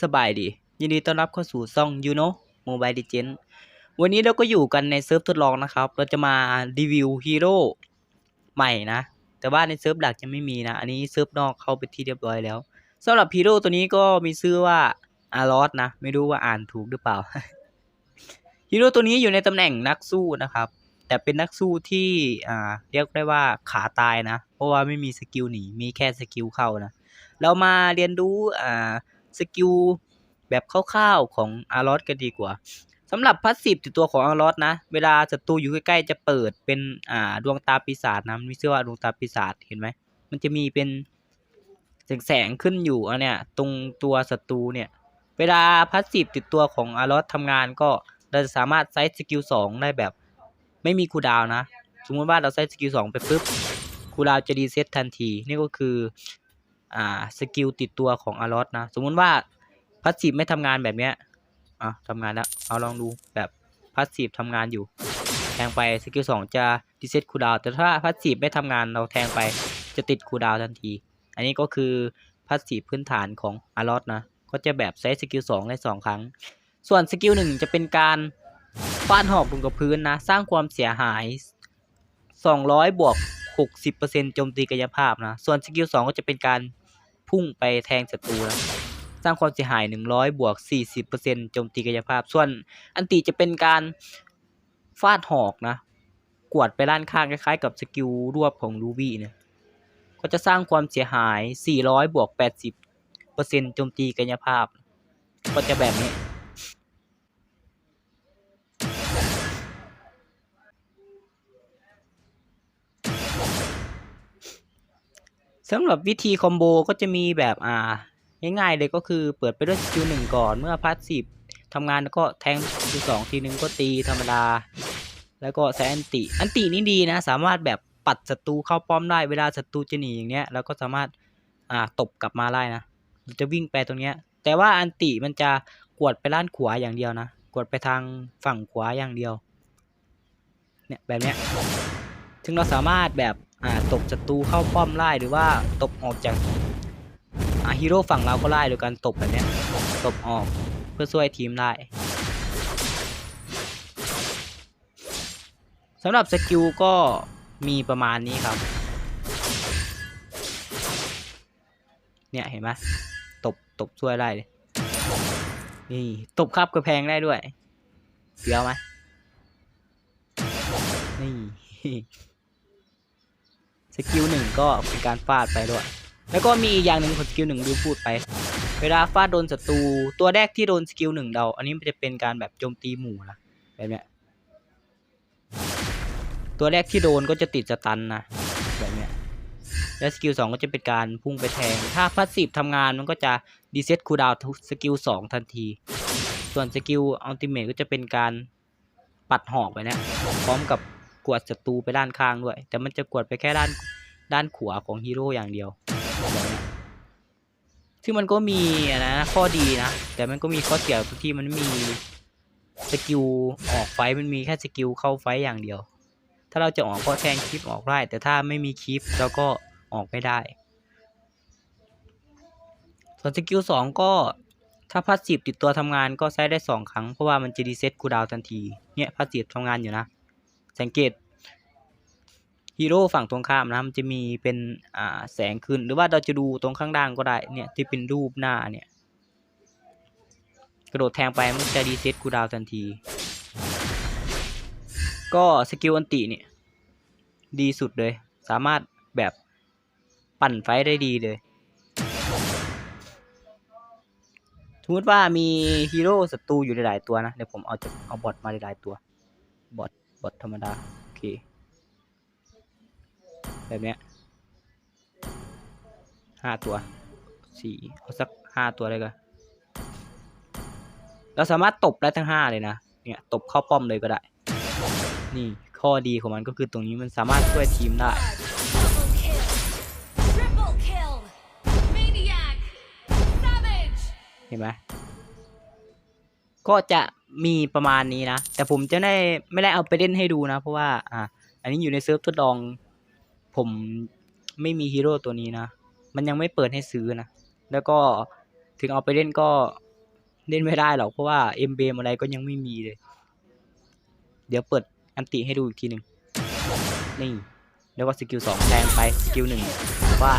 สบายดี ยินดีต้อนรับเข้าสู่ซ่อง You know Mobile Legends วันนี้เราก็อยู่กันในเซิร์ฟทดลองนะครับ เราจะมารีวิวฮีโร่ใหม่นะ แต่ว่าในเซิร์ฟหลักจะไม่มีนะ อันนี้เซิร์ฟนอกเข้าไปที่เรียบร้อยแล้วสำหรับฮีโร่ตัวนี้ก็มีชื่อว่าอารอสนะ ไม่รู้ว่าอ่านถูกหรือเปล่าฮีโร่ตัวนี้อยู่ในตำแหน่งนักสู้นะครับ แต่เป็นนักสู้ที่อ่าเรียกได้ว่าขาตายนะ เพราะว่าไม่มีสกิลหนีมีแค่สกิลเข้านะ เรามาเรียนรู้อ่า สกิลแบบคร่าวๆของอารอสกันดีกว่าสำหรับพาสซีฟติดตัวของอารอสนะ เวลาศัตรูอยู่ใกล้ๆจะเปิดเป็นอ่าดวงตาปีศาจนะมันมีชื่อว่าดวงตาปีศาจเห็นไหมมันจะมีเป็นแสงๆขึ้นอยู่อันเนี้ยตรงตัวศัตรูเนี่ยเวลาพาสซีฟติดตัวของอารอสทำงานก็เราจะสามารถใช้สกิลสองได้แบบ ไม่มีคูดาวนะ สมมติว่าเราใช้สกิลสองไปปุ๊บคูดาวจะรีเซ็ตทันที นี่ก็คือ อ่าสกิลติดตัวของอารอสนะ สมมุติว่าพาสซีฟไม่ทำงานแบบเนี้ยอะทำงานแล้ว เอาลองดูแบบพาสซีฟทำงานอยู่ แทงไปสกิลสองจะรีเซตคูดาวแต่ถ้าพาสซีฟไม่ทำงานเราแทงไปจะติดคูดาวทันที อันนี้ก็คือพาสซีฟพื้นฐานของอารอสนะ ก็จะแบบใช้สกิลสองได้สองครั้ง ส่วนสกิลหนึ่งจะเป็นการฟาดหอกบนกับพื้นนะ สร้างความเสียหาย 200 บวก 60%โจมตีกายภาพนะ ส่วนสกิล2ก็จะเป็นการพุ่งไปแทงศัตรูนะสร้างความเสียหาย 100 บวก 40%โจมตีกายภาพ ส่วนอันติจะเป็นการฟาดหอกนะ กวดไปด้านข้างคล้ายๆ กับสกิลรวบของลูบี้เนี่ย ก็จะสร้างความเสียหาย 400 บวก 80%โจมตีกายภาพ ก็จะแบบนี้ สำหรับวิธีคอมโบก็จะมีแบบอ่าง่ายๆเลยก็คือเปิดไปด้วยสกิลหนึ่งก่อนเมื่อพาสซีฟทำงานแล้วก็แทงสกิลสองทีนึงก็ตีธรรมดา แล้วก็ใช้อันติอันตินี่ดีนะ สามารถแบบปัดศัตรูเข้าป้อมได้เวลาศัตรูจะหนีอย่างเนี้ยแล้วก็สามารถอ่าตบกลับมาได้นะจะวิ่งไปตรงเนี้ย แต่ว่าอันติมันจะกวดไปด้านขวาอย่างเดียวนะกวดไปทางฝั่งขวาอย่างเดียวเนี่ยแบบเนี้ยถึงเราสามารถแบบ อ่าตบศัตรูเข้าป้อมไล่หรือว่าตบออกจากอ่าฮีโร่ฝั่งเราก็ไล่โดยการตบแบบนี้ตบออกเพื่อช่วยทีมได้สำหรับสกิลก็มีประมาณนี้ครับ เนี่ยเห็นไหมตบตบช่วยได้เลยนี่ ตบคับกระแพงได้ด้วยเสียวไหมนี่ สกิลหนึ่งก็เป็นการฟาดไปด้วย แล้วก็มีอีกอย่างหนึ่งของสกิลหนึ่งดูพูดไป เวลาฟาดโดนศัตรูตัวแรกที่โดนสกิลหนึ่งเดาอันนี้มันจะเป็นการแบบโจมตีหมู่นะแบบเนี้ยตัวแรกที่โดนก็จะติดสตันนะแบบเนี้ยแล้วสกิลสองก็จะเป็นการพุ่งไปแทง ถ้าพาสซีฟทำงานมันก็จะดีเซ็ตคูลดาวน์ทุกสกิลสองทันที ส่วนสกิลอัลติเมทก็จะเป็นการปัดหอกไปเนะพร้อมกับ กวดศัตรูไปด้านข้างด้วย แต่มันจะกวดไปแค่ด้านด้านขวาของฮีโร่อย่างเดียวซึ่งมันก็มีนะข้อดีนะ แต่มันก็มีข้อเสียตรงที่มันมีสกิลออกไฟมันมีแค่สกิลเข้าไฟอย่างเดียว ถ้าเราจะออกก็แทงคลิปออกได้ แต่ถ้าไม่มีคลิปเราก็ออกไม่ได้ ส่วนสกิลสองก็ถ้าพาสซีฟติดตัวทำงานก็ใช้ได้สองครั้งเพราะว่ามันจะรีเซ็ตคูดาวทันที เนี่ยพาสซีฟทำงานอยู่นะ สังเกตฮีโร่ฝั่งตรงข้ามนะมันจะมีเป็นอ่าแสงขึ้น หรือว่าเราจะดูตรงข้างล่างก็ได้เนี่ยที่เป็นรูปหน้าเนี่ยกระโดดแทงไปมันจะรีเซ็ตคูดาวทันที ก็สกิลอันติเนี่ยดีสุดเลย สามารถแบบปั่นไฟได้ดีเลยสมมติว่ามีฮีโร่ศัตรูอยู่หลายๆตัวนะ เดี๋ยวผมเอาจะเอาบอทมาหลายๆตัวบอท บอทธรรมดา โอเค แบบเนี้ยห้าตัวสี่เอาสักห้าตัวเลยก็เราสามารถตบได้ทั้งห้าเลยนะ เนี่ยตบเข้าป้อมเลยก็ได้ นี่ข้อดีของมันก็คือตรงนี้มันสามารถช่วยทีมได้เห็นไหมก็จะ มีประมาณนี้นะ แต่ผมจะได้ไม่ได้เอาไปเล่นให้ดูนะ เพราะว่าอ่าอันนี้อยู่ในเซิร์ฟทดลอง ผมไม่มีฮีโร่ตัวนี้นะ มันยังไม่เปิดให้ซื้อนะ แล้วก็ถึงเอาไปเล่นก็เล่นไม่ได้หรอก เพราะว่าเอ็มเบมอะไรก็ยังไม่มีเลย เดี๋ยวเปิดอันติให้ดูอีกทีหนึ่งนี่ แล้วก็สกิลสองแทงไป สกิลหนึ่งว่า